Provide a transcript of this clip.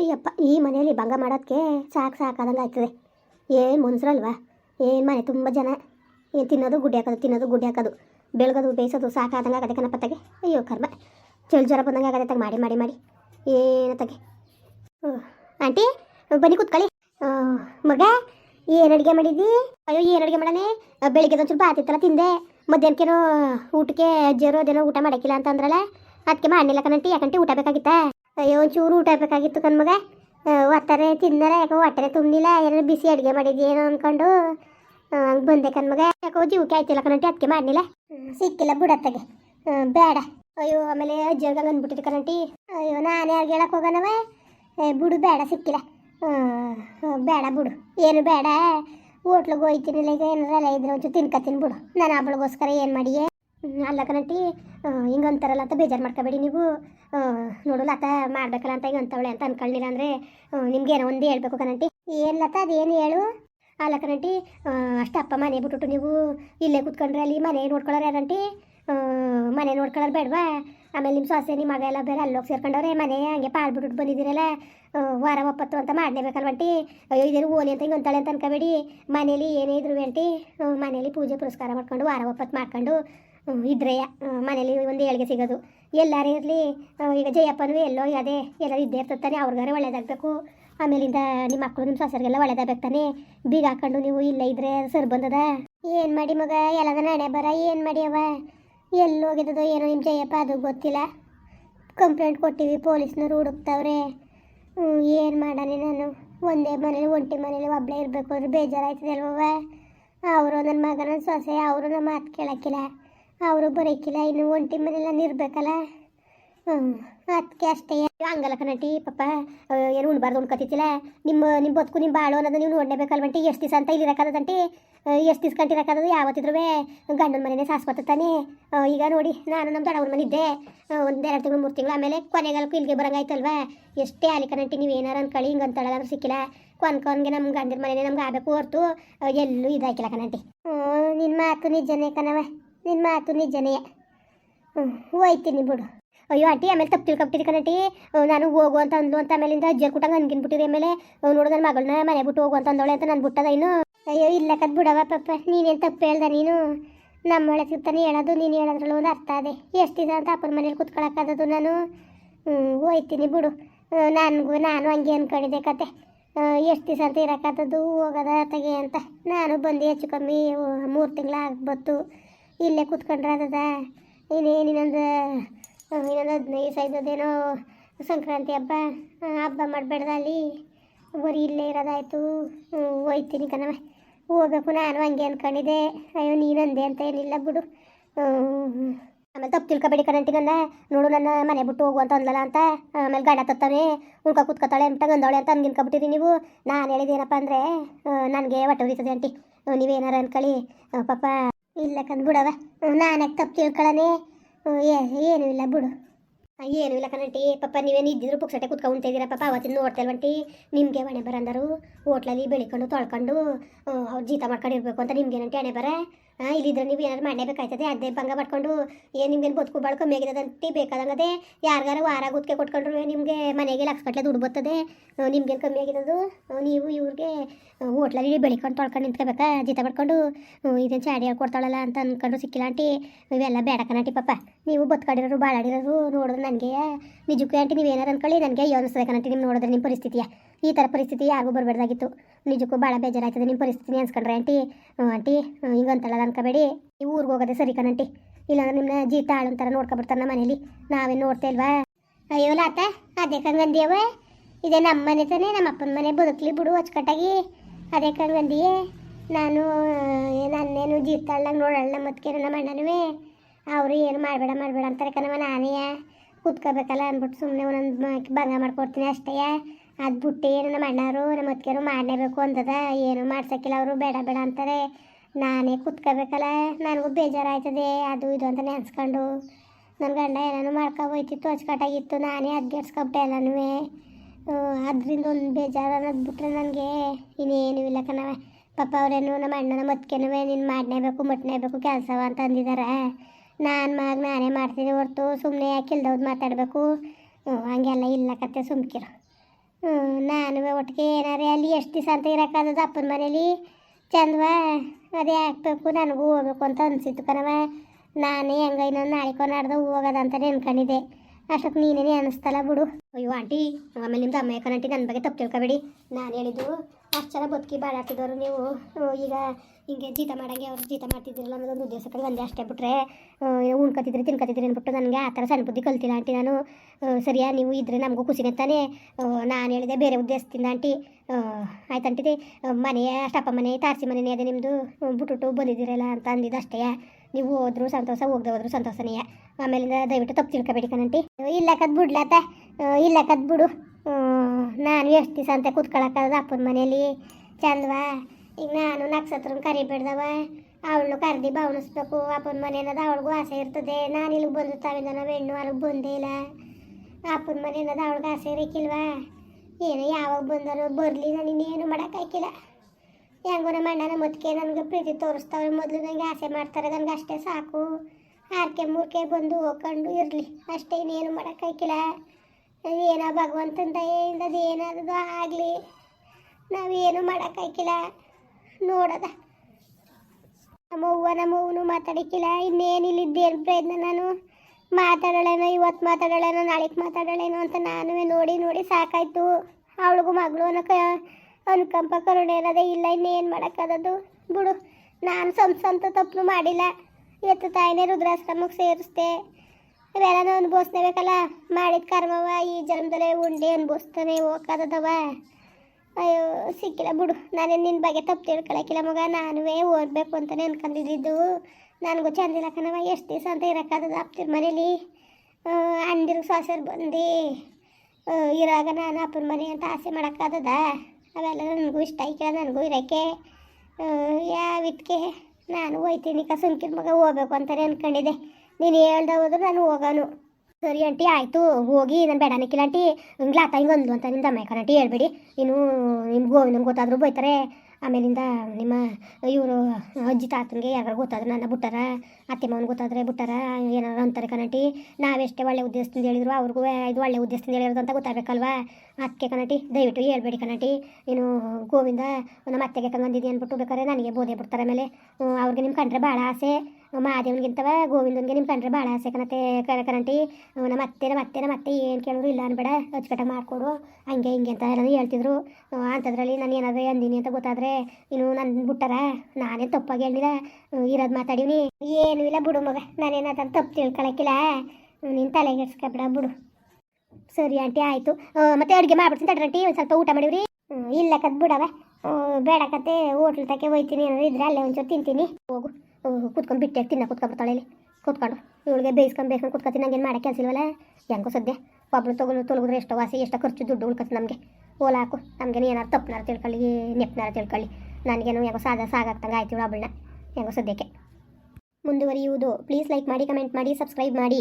ಅಯ್ಯಪ್ಪ, ಈ ಮನೆಯಲ್ಲಿ ಭಂಗ ಮಾಡೋದಕ್ಕೆ ಸಾಕು ಸಾಕಾದಂಗೆ ಆಯ್ತದೆ ಏನು ಮುನ್ಸ್ರಲ್ವಾ? ಏನು ಮನೆ? ತುಂಬ ಜನ. ಏನು ತಿನ್ನೋದು, ಗುಡ್ಡೆ ಹಾಕೋದು, ತಿನ್ನೋದು, ಗುಡ್ಡೆ ಹಾಕೋದು. ಬೆಳಗೋದು, ಬೇಯಿಸೋದು ಸಾಕಾದಂಗೆ ಆಗದೆ ಕಣಪ್ಪತ್ತಾಗೆ ಅಯ್ಯೋ ಕರ್ಮ. ಚಳಿ ಜ್ವರ ಬಂದಂಗೆ ಆಗದೆ ತಗ. ಮಾಡಿ ಮಾಡಿ ಮಾಡಿ. ಏನು ತಗೆ? ಆಂಟಿ, ಬನ್ನಿ ಕೂತ್ಕೊಳ್ಳಿ. ಮಗ, ಏನು ಅಡುಗೆ ಮಾಡಿದ್ದಿ? ಅಯ್ಯೋ, ಏನು ಅಡುಗೆ ಮಾಡನೆ ಬೆಳಿಗ್ಗೆ ಒಂಚೂರು ಆತಿತ್ತಲ್ಲ ತಿಂದೆ. ಮಧ್ಯಾಹ್ನಕ್ಕೇನೋ ಊಟಕ್ಕೆ ಅಜ್ಜಿಯರು ಅದೇನೋ ಊಟ ಮಾಡಕ್ಕಿಲ್ಲ ಅಂತ ಅಂದ್ರಲ್ಲ ಅದಕ್ಕೆ ಮಾಡಿಲ್ಲ ಕಣಂಟಿ. ಯಾಕಂಟಿ ಊಟ ಬೇಕಾಗಿತ್ತಾ? ಅಯ್ಯೋ, ಒಂಚೂರು ಊಟ ಬೇಕಾಗಿತ್ತು ಕಣ್ಮಗ ಒತ್ತಾರೆ ತಿಂದರೆ ಯಾಕೋ ಒಟ್ಟರೆ ತುಂಬಿಲ್ಲ, ಏನಾದ್ರು ಬಿಸಿ ಅಡುಗೆ ಮಾಡಿದ್ಯೇನೋ ಅಂದ್ಕೊಂಡು ಹಂಗೆ ಬಂದೆ ಕಣ್ಮಗ ಯಾಕೋ ಜೀವಕ್ಕೆ ಆಯ್ತಿಲ್ಲ ಕಣಂಟಿ ಅದಕ್ಕೆ ಮಾಡಲಿಲ್ಲ ಸಿಕ್ಕಿಲ್ಲ ಬಿಡತ್ತಗೆ ಬೇಡ. ಅಯ್ಯೋ, ಆಮೇಲೆ ಅಜ್ಜಿಯರ್ಗೆ ಹಂಗೆ ಅಂದ್ಬಿಟ್ಟಿದ್ದು ಕಣಂಟಿ ಅಯ್ಯೋ, ನಾನು ಯಾರಿಗೆ ಹೇಳಕ್ಕೆ ಹೋಗೋಣವ? ಬಿಡು, ಬೇಡ, ಸಿಕ್ಕಿಲ್ಲ. ಬೇಡ ಬಿಡು. ಏನು ಬೇಡ. ಹೋಟ್ಲಿಗೆ ಹೋಯ್ತೀನಿಲ್ಲ ಈಗ, ಏನಾರ ಎಲ್ಲ ಇದ್ರೆ ಒಂಚೂರು ತಿನ್ಕತ್ತೀನಿ ಬಿಡು. ನಾನು ಅವಳಿಗೋಸ್ಕರ ಏನು ಮಾಡಿಯೇ? ಅಲ್ಲ ಕಣಂಟಿ ಹಿಂಗೆ ಅಂತಾರಲ್ಲ ಅಂತ ಬೇಜಾರು ಮಾಡ್ಕೋಬೇಡಿ ನೀವು. ನೋಡಲ್ಲ ನೋಡು ಲತ, ಮಾಡ್ಬೇಕಲ್ಲ ಅಂತ ಹಿಂಗೆ ಅಂತವಳೆ ಅಂತ ಅನ್ಕೊಳ್ಳಿಲ್ಲ ಅಂದರೆ ಏನೋ ಒಂದು ಹೇಳ್ಬೇಕು ಕಣಂಟಿ. ಏನು ಲತ, ಅದೇನು ಹೇಳು? ಅಲ್ಲ ಕಣಂಟಿ ಅಷ್ಟೇ ಅಪ್ಪ ಮನೆ ಬಿಟ್ಬಿಟ್ಟು ನೀವು ಇಲ್ಲೇ ಕೂತ್ಕೊಂಡ್ರೆ ಅಲ್ಲಿ ಮನೆ ನೋಡ್ಕೊಳ್ಳೋರು ಯಾರಂಟಿ? ಮನೆ ನೋಡ್ಕೊಳ್ಳೋರು ಬೇಡವಾ? ಆಮೇಲೆ ನಿಮ್ಮ ಸೊಸೆ ನಿಮ್ಮ ಮಗ ಎಲ್ಲ ಬೇರೆ ಅಲ್ಲೋಗಿ ಸೇರ್ಕೊಂಡವ್ರೆ, ಮನೆ ಹಂಗೆ ಪಾಲ್ ಬಿಟ್ಬಿಟ್ಟು ಬಂದಿದ್ದೀರಲ್ಲ. ವಾರ ಒಪ್ಪತ್ತು ಅಂತ ಮಾಡಲೇಬೇಕಲ್ವಂಟಿ ಅಯ್ಯೋ, ಇದೇನು ಓಲಿ ಅಂತ ಹಿಂಗೆ ಅಂತಾಳೆ ಅಂತ ಅನ್ಕೋಬೇಡಿ. ಮನೇಲಿ ಏನೇ ಇದ್ರು ಅಂಟಿ ಮನೇಲಿ ಪೂಜೆ ಪುರಸ್ಕಾರ ಮಾಡ್ಕೊಂಡು ವಾರ ಒಪ್ಪತ್ತು ಮಾಡ್ಕೊಂಡು ಇದ್ರೆ ಮನೇಲಿ ಒಂದು ಏಳಿಗೆ ಸಿಗೋದು. ಎಲ್ಲರೂ ಇರಲಿ ಈಗ ಜಯಪ್ಪನೂ ಎಲ್ಲೋ ಅದೇ, ಎಲ್ಲರೂ ಇದ್ದೇ ಇರ್ತಾನೆ ತಾನೆ ಅವ್ರಿಗಾರೆ ಒಳ್ಳೇದಾಗಬೇಕು. ಆಮೇಲಿಂದ ನಿಮ್ಮ ಮಕ್ಕಳು ನಿಮ್ಮ ಸೊಸರಿಗೆಲ್ಲ ಒಳ್ಳೇದಾಗಬೇಕು ತಾನೆ ಬೀಗ ಹಾಕೊಂಡು ನೀವು ಇಲ್ಲೇ ಇದ್ರೆ ಸರ್ ಬಂದದ? ಏನು ಮಾಡಿ ಮಗ ಎಲ್ಲದ ನಡೆ ಬರ, ಏನು ಮಾಡಿ ಅವ? ಎಲ್ಲಿ ಹೋಗಿದ್ದದೋ ಏನೋ ನಿಮ್ಮ ಜಯಪ್ಪ, ಅದು ಗೊತ್ತಿಲ್ಲ. ಕಂಪ್ಲೇಂಟ್ ಕೊಟ್ಟಿವಿ, ಪೊಲೀಸ್ನವ್ರು ಹುಡುಕ್ತಾವ್ರೆ. ಏನು ಮಾಡಾನೆ ನಾನು? ಒಂದೇ ಮನೇಲಿ, ಒಂಟಿ ಮನೇಲಿ ಒಬ್ಬಳೇ ಇರಬೇಕು ಅಂದ್ರೆ ಬೇಜಾರಾಯ್ತದೆ ಅಲ್ವವ ಅವರು ನನ್ನ ಮಗನ ಸೊಸೆ, ಅವರು ನಮ್ಮ ಮಾತು ಕೇಳಕ್ಕಿಲ್ಲ. ಅವರು ಬರೋಕ್ಕಿಲ್ಲ ಇನ್ನು ಒಂಟಿ ಮನೆಲ್ಲ ನಿರ್ಬೇಕಲ್ಲ? ಹ್ಞೂ ಅದಕ್ಕೆ ಅಷ್ಟೇ. ಹಂಗಲ್ಲ ಕಣಟಿ ಪಾಪ ಏನು ಉಣ್ಬಾರ್ದು ಉಣ್ಕತಿತ್ತಿಲ್ಲ ನಿಮ್ಮ ನಿಮ್ಮ ಬದುಕು, ನಿಮ್ಮ ಬಾಳು ಅನ್ನೋದು ನೀವು ನೋಡಲೇಬೇಕಲ್ವಂಟಿ ಎಷ್ಟು ದಿವಸ ಅಂತ ಇಲ್ಲಿ ಎಷ್ಟು ದಿವ್ಸ ಕಂಟಿರೋಕ್ಕಾಗದು ಯಾವತ್ತಿದ್ರೂ ಗಂಡನ ಮನೆಯೇ ಸಾಸ್ಕೊತಾನೆ ಈಗ ನೋಡಿ, ನಾನು ನಮ್ಮ ದೊಡ್ಡವ್ರ ಮನೆ ಇದ್ದೆ ಒಂದು ಎರಡು ತಿಂಗಳು, ಮೂರು ತಿಂಗಳು ಆಮೇಲೆ ಕೊನೆಗಾಲಕ್ಕೂ ಇಲ್ಲಿಗೆ ಬರೋಂಗಾಯ್ತಲ್ವಾ? ಎಷ್ಟೇ ಆಲಿ ಕಣಂಟಿ ನೀವು ಏನಾರು ಅನ್ಕೊಳ್ಳಿ ಹಿಂಗೆ ಅಂತಳಾದ್ರೂ ಸಿಕ್ಕಿಲ್ಲ. ಕೊನ್ಕೊನ್ಗೆ ನಮ್ಮ ಗಂಡನ ಮನೆಯೇ ನಮ್ಗೆ ಆಗಬೇಕು ಹೊರ್ತು ಎಲ್ಲೂ ಇದಾಕಿಲ್ಲ ಕಣಂಟಿ ನಿನ್ನ ಮಾತು ನಿಜನೇ ಕಣವ ನಿನ್ನ ಮಾತು ನಿಜನೇ. ಹ್ಞೂ ಹೋಯ್ತೀನಿ ಬಿಡು. ಅಯ್ಯೋ ಆಂಟಿ, ಆಮೇಲೆ ತಪ್ಪು ತಿಳ್ಕೊಬಿಟ್ಟಿರಿ ಕಣಟಿ ನಾನು ಹೋಗು ಅಂತ ಅಂದ್ಲು ಅಂತ ಆಮೇಲಿಂದ ಅಜ್ಜರ್ ಕೂಟಂಗೆ ಅನ್ಗಿನ್ಬಿಟ್ಟಿರಿ ಆಮೇಲೆ. ನೋಡು ನನ್ನ ಮಗಳನ್ನ ಮನೆ ಬಿಟ್ಟು ಹೋಗು ಅಂತ ಅಂದವಳೆ ಅಂತ ನಾನು ಬಿಟ್ಟದ ಇನ್ನು. ಅಯ್ಯೋ, ಇಲ್ಲ ಕದ್ ಬಿಡವ ಪಾಪ. ನೀನೇನು ತಪ್ಪು ಹೇಳ್ದ ನೀನು? ನಮ್ಮೊಳಗೆ ಸಿಗ್ತಾನೆ ಹೇಳೋದು, ನೀನು ಹೇಳೋದ್ರಲ್ಲಿ ಒಂದು ಅರ್ಥ ಅದೇ. ಎಷ್ಟು ದಿನ ಅಂತ ಅಪ್ಪನ ಮನೇಲಿ ಕುತ್ಕೊಳಕ್ಕಾದದು ನಾನು. ಹೋಯ್ತೀನಿ ಬಿಡು. ನನಗೂ, ನಾನು ಹಂಗೆ ಅಂದ್ಕೊಂಡಿದ್ದೆ ಕತೆ. ಎಷ್ಟು ದಿವಸ ಅಂತ ಇರೋಕ್ಕಾದದು ಹೋಗೋದ ತೆಗೆ ಅಂತ. ನಾನು ಬಂದು ಹೆಚ್ಚು ಕಮ್ಮಿ ಮೂರು ತಿಂಗಳ ಆಗ್ಬತ್ತು. ಇಲ್ಲೇ ಕುತ್ಕೊಂಡ್ರೆ ಅದದ ಇನ್ನೇನು ಇನ್ನೊಂದು ಇನ್ನೊಂದು ಹದಿನೈದು ಸೈದದೇನೋ ಸಂಕ್ರಾಂತಿ ಹಬ್ಬ. ಹಬ್ಬ ಮಾಡಬೇಡ್ದ ಅಲ್ಲಿ? ಬರೀ ಇಲ್ಲೇ ಇರೋದಾಯ್ತು. ಹೋಯ್ತೀನಿ ಕಣವ ಹೋಗ್ಬೇಕು ನಾನು ಹಂಗೆ ಅಂದ್ಕೊಂಡಿದ್ದೆ ಅಯ್ಯೋ, ನೀನಂದೆ ಅಂತ ಏನಿಲ್ಲ ಬಿಡು. ಆಮೇಲೆ ತಪ್ಪು ತಿಳ್ಕೊಬೇಡಿ ಕಣಂಟಿ ನನ್ನ ನೋಡು ನನ್ನ ಮನೆ ಬಿಟ್ಟು ಹೋಗು ಅಂತ ಅಂದಲ್ಲ ಅಂತ. ಆಮೇಲೆ ಗಂಡ ತತ್ತವನೇ. ಉಳ್ಕ ಕೂತ್ಕೊತಾಳೆ ಅಂತ ಗಂದವಳೆ ಅಂತ ಅನ್ಗಿನ್ಕೊಬಿಟ್ಟಿರಿ ನೀವು. ನಾನು ಹೇಳಿದೇನಪ್ಪ ಅಂದರೆ ನನಗೆ ಹೊಟ್ಟೆ ಉರಿತದೆ ಆಂಟಿ. ನೀವೇನಾರು ಅಂದ್ಕೊಳ್ಳಿ ಪಾಪ ಇಲ್ಲ ಕಣ್ ಬಿಡವ ನಾನಕ್ಕೆ ತಪ್ಪು ತಿಳ್ಕೊಳ್ಳನೆ ಏನು ಇಲ್ಲ, ಬಿಡು. ಏನು ಇಲ್ಲ ಕಣಂಟಿ ಪಪ್ಪ ನೀವೇನು ಇದ್ದಿದ್ರು ಪುಕ್ಸಟೆ ಕುತ್ಕೊಂಡ್ ಇದ್ದೀರಾ ಪಾಪ ಅವತ್ತಿನ ನೋಡ್ತೇಲ್ವಂಟಿ ನಿಮಗೆ ಮನೆ ಬರಂದರು. ಹೋಟ್ಲಲ್ಲಿ ಬೆಳಿಕೊಂಡು ತೊಳ್ಕೊಂಡು ಅವ್ರು ಜೀತ ಮಾಡ್ಕೊಂಡಿರ್ಬೇಕು ಅಂತ ನಿಮ್ಗೇನಂಟಿ ಹಣೆ ಬರ? ಇಲ್ಲಿದ್ರೆ ನೀವು ಏನಾದ್ರು ಮಾಡಲೇಬೇಕಾಯ್ತದೆ? ಅದೇ ಭಂಗ ಮಾಡ್ಕೊಂಡು ಏನು ನಿಮ್ಗೇನು ಬದುಕು ಬಾಳ್ಕೊ ಆಗಿದಂತೆ ಬೇಕಾದಂಗದೆ ಯಾರಿಗಾರ ವಾರ ಗುತ್ತಿಗೆ ಕೊಟ್ಕೊಂಡ್ರು ನಿಮಗೆ ಮನೆಗೆ ಲಕ್ಷ ಗಟ್ಟಲೆ ದುಡ್ಡು ಬರ್ತದೆ? ನಿಮ್ಗೇನು ಕಮ್ಮಿ ಆಗಿರೋದು ನೀವು ಇವ್ರಿಗೆ ಹೋಟ್ಲಲ್ಲಿ ಬೆಳಿಕೊಂಡು ತೊಳ್ಕೊಂಡು ನಿಂತ್ಕೋಬೇಕಾ? ಜೀತ ಮಾಡ್ಕೊಂಡು ಇದೇನು ಚಾಡಿ ಕೊಡ್ತಾಳಲ್ಲ ಅಂತ ಅನ್ಕೊಂಡು ಸಿಕ್ಕಿಲ್ಲ ಆಂಟಿ. ಇವೆಲ್ಲ ಬೇಡ ಆಂಟಿ ಪಾಪ. ನೀವು ಬದುಕಾಡಿರೋರು, ಬಾಳಾಡಿರೋರು ನೋಡಿದ್ರೆ ನನಗೆ ನಿಜಕ್ಕೂ ಆಂಟಿ ನೀವು ಏನಾರು ಅನ್ಕೊಳ್ಳಿ, ನನಗೆ ಯೋನಿಸ್ತದೆ ನಿಮ್ಗೆ ನಿಮ್ಮ ನೋಡಿದ್ರೆ ನಿಮ್ಮ ಪರಿಸ್ಥಿತಿಯ. ಈ ಥರ ಪರಿಸ್ಥಿತಿ ಯಾರಿಗೂ ಬರಬಾರ್ದಾಗಿತ್ತು. ನಿಜಕ್ಕೂ ಭಾಳ ಬೇಜಾರಾಯ್ತದೆ ನಿಮ್ಮ ಪರಿಸ್ಥಿತಿ ಅನ್ಸ್ಕೊಂಡ್ರೆ ಆಂಟಿ. ಆಂಟಿ ಹ್ಞೂ ಹಿಂಗೆ ಅಂತಲ್ಲ ಅನ್ಕೋಬೇಡಿ. ನೀವು ಊರಿಗೆ ಹೋಗೋದೇ ಸರಿ ಕಣಂಟಿ ಇಲ್ಲಾಂದ್ರೆ ನಿಮ್ಮನ್ನ ಜೀತ ಆಳು ಅಂತಾರೆ ನೋಡ್ಕೊಬಿಡ್ತಾರೆ ನಮ್ಮ ಮನೇಲಿ. ನಾವೇ ನೋಡ್ತಾ ಇಲ್ವಾ? ಅಯ್ಯೋ, ಲಾತ, ಅದೇ ಕಂಗಂದಿಯವ ಇದೇ ನಮ್ಮ ಮನೆ ತಾನೇ, ನಮ್ಮ ಅಪ್ಪನ ಮನೆ ಬದುಕಲಿ ಬಿಡು ಅಚ್ಚುಕಟ್ಟಾಗಿ. ಅದೇ ಕಂಗಂದಿಯೇ ನಾನು ನನ್ನೇನು ಜೀತಾಳ್ದಂಗೆ ನೋಡಲ್ಲ ಮತ್ತೆ ನಮ್ಮ ಅಣ್ಣನೂ ಅವರು ಏನು ಮಾಡಬೇಡ ಮಾಡಬೇಡ ಅಂತಾರೆ ಕಣವ ನಾನೇ ಕೂತ್ಕೋಬೇಕಲ್ಲ ಅಂದ್ಬಿಟ್ಟು ಸುಮ್ಮನೆ ಒಂದೊಂದು ಭಂಗ ಮಾಡ್ಕೊಡ್ತೀನಿ ಅಷ್ಟೇ ಅದು ಬಿಟ್ಟು ಏನು ನಮ್ಮ ಅಣ್ಣವರು ನಮ್ಮ ಅತ್ತಿಗೆರು ಮಾಡಲೇಬೇಕು ಅಂತದ ಏನು ಮಾಡ್ಸಕ್ಕಿಲ್ಲ ಅವರು, ಬೇಡ ಬೇಡ ಅಂತಾರೆ. ನಾನೇ ಕುತ್ಕೋಬೇಕಲ್ಲ, ನನಗೂ ಬೇಜಾರಾಯ್ತದೆ. ಅದು ಇದು ಅಂತ ನೆನೆಸ್ಕೊಂಡು ನನ್ನ ಗಂಡ ಏನಾನು ಮಾಡ್ಕೊಬೋಯ್ತಿತ್ತು ಅಚ್ಚುಕಟ್ಟಾಗಿತ್ತು. ನಾನೇ ಅದ್ಗೆಡ್ಸ್ಕೊಬಿಟ್ಟೆ ಎಲ್ಲನೂ ಅದರಿಂದ ಒಂದು ಬೇಜಾರು ಅನ್ನೋದು ಬಿಟ್ರೆ ನನಗೆ ಇನ್ನೇನು ಇಲ್ಲ ಕಣವ ಪಪ್ಪ ಅವರೇನು ನಮ್ಮ ಅಣ್ಣನ ಮತ್ಕೆನೂ ನೀನು ಮಾಡಲೇಬೇಕು ಮುಟ್ನೇಬೇಕು ಕೆಲಸವ ಅಂತ ಅಂದಿದ್ದಾರೆ ನಾನು ಮಗ ನಾನೇ ಮಾಡ್ತೀನಿ ಹೊರ್ತು ಸುಮ್ಮನೆ ಯಾಕೆ ಇಲ್ದವ್ದು ಮಾತಾಡಬೇಕು? ಹಂಗೆಲ್ಲ ಇಲ್ಲ ಕತೆ ಸುಮ್ಕಿರು. ನಾನು ಒಟ್ಟಿಗೆ ಏನಾರೇ ಅಲ್ಲಿ ಎಷ್ಟು ದಿವಸ ಅಂತ ಇರೋಕ್ಕಾಗದು ಅಪ್ಪನ ಮನೇಲಿ. ಚಂದವ ಅದೇ ಹಾಕ್ಬೇಕು ನನಗೂ ಹೋಗ್ಬೇಕು ಅಂತ ಅನಿಸಿತ್ತು ಕಣವ ನಾನೇ ಹೆಂಗ ಇನ್ನೊಂದು ನಾಳೆಕೋ ನಾಡ್ದು ಹೋಗೋದಂತ ನೆನ್ಕೊಂಡಿದ್ದೆ. ಅಷ್ಟಕ್ಕೆ ನೀನೇನೇ ಅನಿಸ್ತಲ್ಲ ಬಿಡು. ಅಯ್ಯೋ, ಆಂಟಿ, ಆಮೇಲೆ ನಿಮ್ದು ಅಮ್ಮ ಆಂಟಿ ನನ್ನ ಬಗ್ಗೆ ತಪ್ಪು ತಿಳ್ಕೊಬೇಡಿ. ನಾನು ಹೇಳಿದ್ದು ಅಷ್ಟು ಜನ ಬದುಕಿ ಬಾಳಾಡ್ತಿದ್ದವರು ನೀವು. ಈಗ ಹಿಂಗೆ ಜೀತ ಮಾಡಂಗೆ ಅವ್ರು ಜೀತ ಮಾಡ್ತಿದ್ದಿರಲ್ಲ ಅನ್ನೋದೊಂದು ಉದ್ದೇಶಕ್ಕೆ ಒಂದೇ ಅಷ್ಟೇ ಬಿಟ್ರೆ ಉಣ್ಕೊತಿದ್ರಿ, ತಿನ್ಕೊತಿದ್ರಿ ಅಂದ್ಬಿಟ್ಟು ನನಗೆ ಆ ಥರ ಸಣ್ಣ ಬುದ್ಧಿ ಕಲ್ತಿಲ್ಲ ಆಂಟಿ ನಾನು. ಸರಿಯಾ, ನೀವು ಇದ್ರೆ ನಮಗೂ ಖುಷಿನೇ ತಾನೇ? ನಾನು ಹೇಳಿದೆ ಬೇರೆ ಉದ್ದೇಶದಿಂದ ಆಂಟಿ. ಆಯ್ತಂಟಿದೆ ಮನೆಯ ಅಷ್ಟಪ್ಪ ಮನೆ ತಾರಸಿ ಮನೆಯೇ ಅದೇ ನಿಮ್ಮದು ಬಿಟ್ಟುಟ್ಟು ಬಂದಿದ್ದೀರಲ್ಲ ಅಂತ ಅಂದಿದ್ದು ಅಷ್ಟೇ. ನೀವು ಹೋದ್ರು ಸಂತೋಷ, ಹೋಗದೆ ಹೋದ್ರು ಸಂತೋಷನೇ. ಆಮೇಲಿಂದ ದಯವಿಟ್ಟು ತಪ್ಪು ತಿಳ್ಕೊಬೇಡಿ ಕಣಂಟಿ ಇಲ್ಲ ಕದ್ ಬಿಡ್ಲತ್ತ ಇಲ್ಲ ಕದ್ ಬಿಡು ನಾನು ಎಷ್ಟು ದಿವಸ ಅಂತ ಕೂತ್ಕೊಳ್ಳೋಕ್ಕಾಗದ ಅಪ್ಪನ ಮನೇಲಿ ಚಂದವಾ, ಈಗ ನಾನು ನಕ್ಷತ್ರನ ಕರಿಬೇಡ್ದವ ಅವಳು ಕರೆದಿ ಬಾವಣಿಸ್ಬೇಕು ಅಪ್ಪನ ಮನೆ ಅವಳಿಗೂ ಆಸೆ ಇರ್ತದೆ. ನಾನು ಇಲ್ಲಿಗೆ ಬಂದು ತಾವಿಂದ ನಾವು ಹೆಣ್ಣು ಅವ್ರಿಗೆ ಬಂದೇ ಇಲ್ಲ. ಅಪ್ಪನ ಮನೆ ಅನ್ನೋದು ಅವಳಿಗೆ ಆಸೆ ಇರಕ್ಕಿಲ್ವಾ ಏನು ಯಾವಾಗ ಬಂದರು? ಬರಲಿ, ನಾನು ಇನ್ನೇನು ಮಾಡೋಕ್ಕಾಯ್ಕಿಲ್ಲ ಹೆಂಗೋ ನಮ್ಮ ಅಣ್ಣನ ಮುತ್ತಿಗೆ ನನಗೆ ಪ್ರೀತಿ ತೋರಿಸ್ತಾವೆ ಮೊದಲು ನನಗೆ ಆಸೆ ಮಾಡ್ತಾರೆ, ನನಗೆ ಅಷ್ಟೇ ಸಾಕು. ಆರ್ಕೆ ಮೂರ್ಕೆ ಬಂದು ಹೋಗ್ಕೊಂಡು ಇರಲಿ. ಅಷ್ಟೇ ಇನ್ನೇನು ಮಾಡೋಕ್ಕಾಯ್ಕಿಲ್ಲ ಏನೋ ಭಗವಂತನ ದಯೆಯಿಂದ ಅದು ಏನಾದ್ರು ಆಗಲಿ, ನಾವೇನು ಮಾಡೋಕ್ಕಾಗಿಲ್ಲ ನೋಡದ. ನಮ್ಮ ಅವ್ವ ನಮ್ಮ ಮಾತಾಡಿಕ್ಕಿಲ್ಲ. ಇನ್ನೇನು ಇಲ್ಲಿದ್ದೇನು ಪ್ರಯತ್ನ ನಾನು? ಮಾತಾಡೋಳೇನೋ ಇವತ್ತು ಮಾತಾಡೋಳೇನೋ ನಾಳೆಗೆ ಮಾತಾಡೋಳೇನೋ ಅಂತ ನಾನು ನೋಡಿ ನೋಡಿ ಸಾಕಾಯ್ತು. ಅವಳಿಗೂ ಮಗಳು ಅನ್ನೋಕೆ, ಅನುಕಂಪ ಕರುಣೆ ಇರೋದೇ ಇಲ್ಲ, ಇನ್ನೇನು ಮಾಡೋಕ್ಕಾಗೋದು ಬಿಡು, ನಾನು ಸಂಸಂತ ತಪ್ಪು ಮಾಡಿಲ್ಲ. ಎತ್ತು ತಾಯಿನೇ ರುದ್ರಾಶ್ರಮಕ್ಕೆ ಸೇರಿಸ್ದೆ. ಇವೆಲ್ಲನೂ ಅನುಭವಿಸ್ಲೇಬೇಕಲ್ಲ? ಮಾಡಿದ ಕರ್ಮವ ಈ ಜನ್ಮದಲ್ಲೇ ಉಂಡೆ ಅನುಭವಿಸ್ತಾನೆ ಹೋಗೋದವ ಅಯ್ಯೋ, ಸಿಕ್ಕಿಲ್ಲ ಬಿಡು. ನಾನೇನು ನಿನ್ನ ಬಗ್ಗೆ ತಪ್ಪು ತಿಳ್ಕೊಳಕಿಲ್ಲ ಮಗ. ನಾನುವೇ ಓದಬೇಕು ಅಂತಲೇ ಅನ್ಕೊಂಡಿದ್ದು. ನನಗೂ ಚಂದಿಲ್ಲ ಕಣವ ಎಷ್ಟು ದಿವಸ ಅಂತ ಇರೋಕ್ಕಾಗದ ಅಪ್ಪನ ಮನೇಲಿ? ಅಂದಿರು ಸಾಸರು ಬಂದು ಇರಾಗ ನಾನು ಅಪ್ಪನ ಮನೆ ಅಂತ ಆಸೆ ಮಾಡೋಕ್ಕಾಗದ ಅವೆಲ್ಲ ನನಗೂ ಇಷ್ಟ ಆಯ್ಕೆ ನನಗೂ ಇರೋಕ್ಕೆ. ಯಾವಿದ್ಕೆ ನಾನು ಹೋಯ್ತೀನಿ. ಸುಮ್ಕಿನ ಮಗ ಹೋಗ್ಬೇಕು ಅಂತಲೇ ಅನ್ಕೊಂಡಿದ್ದೆ. ನೀನು ಹೇಳ್ದ ಹೋದ್ರೆ ನಾನು ಹೋಗೋನು. ಸರಿ ಆಂಟಿ ಆಯಿತು. ಹೋಗಿ ನಾನು ಬೇಡ ನಿಕ್ಕಿಲ್ಲ ಆಂಟಿ ಹಿಂಗ್ಲ ಆತ ಹಿಂಗೆ ಅಂತ ನಿಮ್ಮ ಅಮ್ಮ ಆಂಟಿ ಹೇಳ್ಬೇಡಿ. ನೀನು ನಿಮ್ಮ ನಿಮ್ಗೆ ಗೊತ್ತಾದರೂ ಬೈತಾರೆ. ಆಮೇಲಿಂದ ನಿಮ್ಮ ಇವರು ಅಜ್ಜಿ ತಾತನಿಗೆ ಯಾರು ಗೊತ್ತಾದ್ರೆ ನನ್ನ ಬಿಟ್ಟಾರ ಅತ್ತೆ ಮಾವನ ಗೊತ್ತಾದ್ರೆ ಬಿಟ್ಟಾರ ಏನಾರು ಅಂತಾರೆ ಕನಟಿ ನಾವೆಷ್ಟೇ ಒಳ್ಳೆ ಉದ್ದೇಶದಿಂದ ಹೇಳಿದ್ರು ಅವ್ರಿಗೂ ಇದು ಒಳ್ಳೆ ಉದ್ದೇಶದಿಂದ ಹೇಳಿರೋದು ಅಂತ ಗೊತ್ತಾಗಬೇಕಲ್ವಾ? ಅದಕ್ಕೆ ಕಣಟಿ ದಯವಿಟ್ಟು ಹೇಳ್ಬೇಡಿ ಕಣಟಿ ನೀನು ಗೋವಿಂದ ನಮ್ಮ ಅತ್ತೆಗೆ ಕಂಗಂದಿದ್ದಿ ಅಂದ್ಬಿಟ್ಟು ಬೇಕಾದ್ರೆ ನನಗೆ ಬೋಧೆ ಬಿಡ್ತಾರೆ ಆಮೇಲೆ. ಅವ್ರಿಗೆ ನಿಮ್ಮ ಕಂಡ್ರೆ ಭಾಳ ಆಸೆ. ಮಹಾದೇವನಿಗಿಂತವ ಗೋವಿಂದನಿಗೆ ನಿಮ್ಮ ಕಂಡ್ರೆ ಭಾಳ ಆಸೆ ಕಣತೆ ಕರ ಕರಂಟಿ ನಮ್ಮ ಅತ್ತೆ ನಮ್ಮ ಅತ್ತೆ ಏನು ಕೇಳಿದ್ರು ಇಲ್ಲ ಅನ್ಬೇಡ, ಅಚ್ಚುಕಟ್ಟಾಗಿ ಮಾಡಿಕೊಡು, ಹಂಗೆ, ಹಿಂಗೆ ಅಂತ ಏನಾದ್ರು ಹೇಳ್ತಿದ್ರು. ಅಂಥದ್ರಲ್ಲಿ ನಾನು ಏನಾದರೂ ಅಂದಿನಿ ಅಂತ ಗೊತ್ತಾದರೆ, ಇನ್ನು ನನ್ನ ಬಿಟ್ಟಾರ? ನಾನೇ ತಪ್ಪಾಗಿ ಹೇಳಿಲ್ಲ ಇರೋದು ಮಾತಾಡೀನಿ ಏನೂ ಇಲ್ಲ ಬಿಡು ಮಗ ನಾನೇನಾದ್ರು ತಪ್ಪು ತಿಳ್ಕೊಳಕ್ಕಿಲ್ಲ ನೀನು ತಲೆಗೆಡ್ಸ್ಕೊಬಿಡ ಬಿಡು. ಸರಿ ಆಂಟಿ, ಆಯಿತು. ಮತ್ತೆ ಅಡುಗೆ ಮಾಡ್ಬಿಡ್ತೀನಿ ಆಂಟಿ, ಒಂದು ಸ್ವಲ್ಪ ಊಟ ಮಾಡಿವ್ರಿ. ಇಲ್ಲ ಕದ್ ಬಿಡವ. ಬೇಡ ಕತೆ, ಹೋಟ್ಲ್ ತಕ್ಕೆ ಹೋಯ್ತೀನಿ ಏನಾದ್ರು ಇದ್ರೆ ಅಲ್ಲೇ ಒಂಚೂರು ತಿಂತೀನಿ. ಹೋಗು. ಕೂತ್ಕೊಂಡು ಬಿಟ್ಟೆ, ತಿನ್ನ ಕೂತ್ಕೊಂಡ್ಬಿಡ್ತಾಳೆ ಇಲ್ಲಿ. ಕೂತ್ಕೊಂಡು, ಇವಳಿಗೆ ಬೇಯಿಸ್ಕೊಂಡು ಕೂತ್ಕೊತೀನಿ ನಂಗೇನು ಏನು ಕೆಲಸ ಇಲ್ವಲ್ಲ? ಹೆಂಗೋ ಸದ್ಯ. ಒಬ್ಬರು ತೊಗೊಂಡು ತೊಲಗಿದ್ರೆ ಎಷ್ಟೋ ವಾಸಿ, ಎಷ್ಟೋ ಖರ್ಚು, ದುಡ್ಡು ಉಳ್ಕತ್ತೆ ನಮಗೆ. ಓಲ ಹಾಕು, ನಮಗೇನು ಏನಾರು ತಪ್ಪನಾರು ತಿಳ್ಕೊಳ್ಳಿ, ನೆಪ್ಪನಾರು ತಿಳ್ಕೊಳ್ಳಿ. ನನಗೇನು ಹೆಂಗೋ ಸಾಧ, ಸಾಗಾಗ್ತಂಗೆ ಆಯ್ತು ಅವಳನ್ನ ಹೆಂಗೋ ಸದ್ಯಕ್ಕೆ. ಮುಂದುವರಿಯುವುದು. ಪ್ಲೀಸ್ ಲೈಕ್ ಮಾಡಿ ಕಮೆಂಟ್ ಮಾಡಿ ಸಬ್ಸ್ಕ್ರೈಬ್ ಮಾಡಿ.